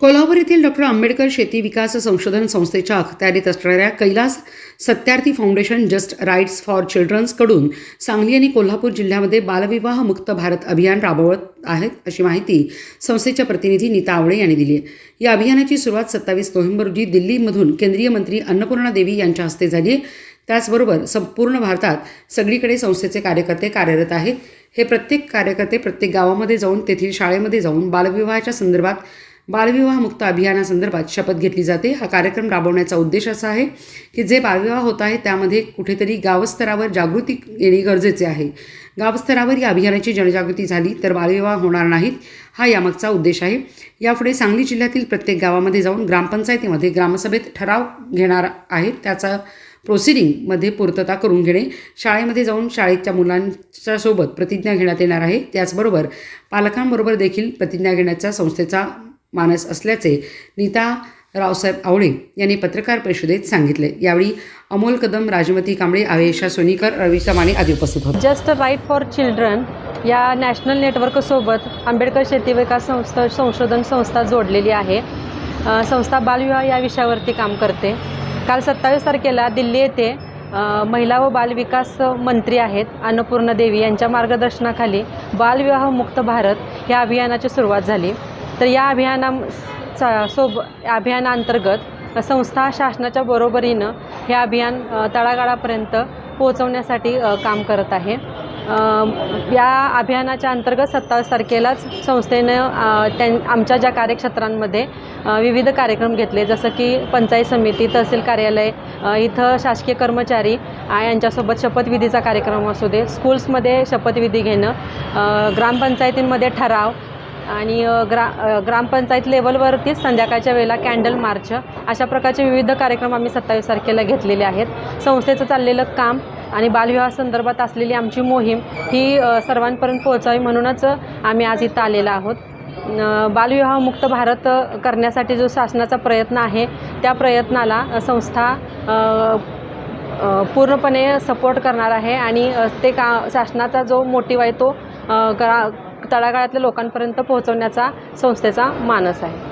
कोल्हापूर येथील डॉक्टर आंबेडकर शेती विकास संशोधन संस्थेच्या अखत्यारीत असणाऱ्या Kailash Satyarthi foundation just rights for चिल्ड्रन्सकडून Sangli आणि कोल्हापूर जिल्ह्यामध्ये बालविवाह मुक्त भारत अभियान राबवत आहेत अशी माहिती संस्थेच्या प्रतिनिधी नीता आवळे यांनी दिली आहे. या अभियानाची सुरुवात सत्तावीस नोव्हेंबर रोजी दिल्लीमधून केंद्रीय मंत्री अन्नपूर्णा देवी यांच्या हस्ते झाली आहे. त्याचबरोबर संपूर्ण भारतात सगळीकडे संस्थेचे कार्यकर्ते कार्यरत आहेत. हे प्रत्येक कार्यकर्ते प्रत्येक गावामध्ये जाऊन तेथील शाळेमध्ये जाऊन बालविवाहाच्या संदर्भात बालविवाह मुक्त अभियानासंदर्भात शपथ घेतली जाते. हा कार्यक्रम राबवण्याचा उद्देश असा आहे की जे बालविवाह होत आहे त्यामध्ये कुठेतरी गावस्तरावर जागृती येणे गरजेचे आहे. गावस्तरावर या अभियानाची जनजागृती झाली तर बालविवाह होणार नाहीत हा यामागचा उद्देश आहे. यापुढे सांगली जिल्ह्यातील प्रत्येक गावामध्ये जाऊन ग्रामपंचायतीमध्ये ग्रामसभेत ठराव घेणार आहेत. त्याचा प्रोसिडिंगमध्ये पूर्तता करून घेणे. शाळेमध्ये जाऊन शाळेच्या मुलांच्या सोबत प्रतिज्ञा घेण्यात येणार आहे. त्याचबरोबर पालकांबरोबर देखील प्रतिज्ञा घेण्याचा संस्थेचा मानस असल्याचे नीता रावसाहेब आवळे यांनी पत्रकार परिषदेत सांगितले. यावेळी अमोल कदम राजमती कांबळे आवेशा सोनीकर रवी चमाणे आदी उपस्थित होते. जस्ट राईट फॉर चिल्ड्रन या नॅशनल नेटवर्कसोबत आंबेडकर शेती विकास संस्था संशोधन संस्था जोडलेली आहे. संस्था बालविवाह या विषयावरती काम करते. काल सत्तावीस तारखेला दिल्ली येथे महिला व बालविकास मंत्री आहेत अन्नपूर्णा देवी यांच्या मार्गदर्शनाखाली बालविवाह मुक्त भारत या अभियानाची सुरुवात झाली. तर या अभियाना चा- सोब अभियानांतर्गत संस्था शासनाच्या बरोबरीनं हे अभियान तळागाळापर्यंत पोहोचवण्यासाठी काम करत आहे. या अभियानाच्या अंतर्गत सत्तावीस तारखेलाच संस्थेनं त्यां आमच्या ज्या कार्यक्षेत्रांमध्ये विविध कार्यक्रम घेतले जसं की पंचायत समिती तहसील कार्यालय इथं शासकीय कर्मचारी यांच्यासोबत शपथविधीचा कार्यक्रम असू दे स्कूल्समध्ये शपथविधी घेणं ग्रामपंचायतींमध्ये ठराव आणि ग्रा ग्रामपंचायत लेवलवरतीच संध्याकाळच्या वेळेला कॅन्डल मार्च अशा प्रकारचे विविध कार्यक्रम आम्ही सत्तावीस तारखेला घेतलेले आहेत. संस्थेचं चाललेलं काम आणि बालविवाहासंदर्भात असलेली आमची मोहीम ही सर्वांपर्यंत पोहोचावी म्हणूनच आम्ही आज इथं आलेलो आहोत. बालविवाह बालविवाहमुक्त भारत करण्यासाठी जो शासनाचा प्रयत्न आहे त्या प्रयत्नाला संस्था पूर्णपणे सपोर्ट करणार आहे आणि ते का शासनाचा जो मोटिव आहे तो करा तळागाळातल्या लोकांपर्यंत पोहोचवण्याचा संस्थेचा मानस आहे.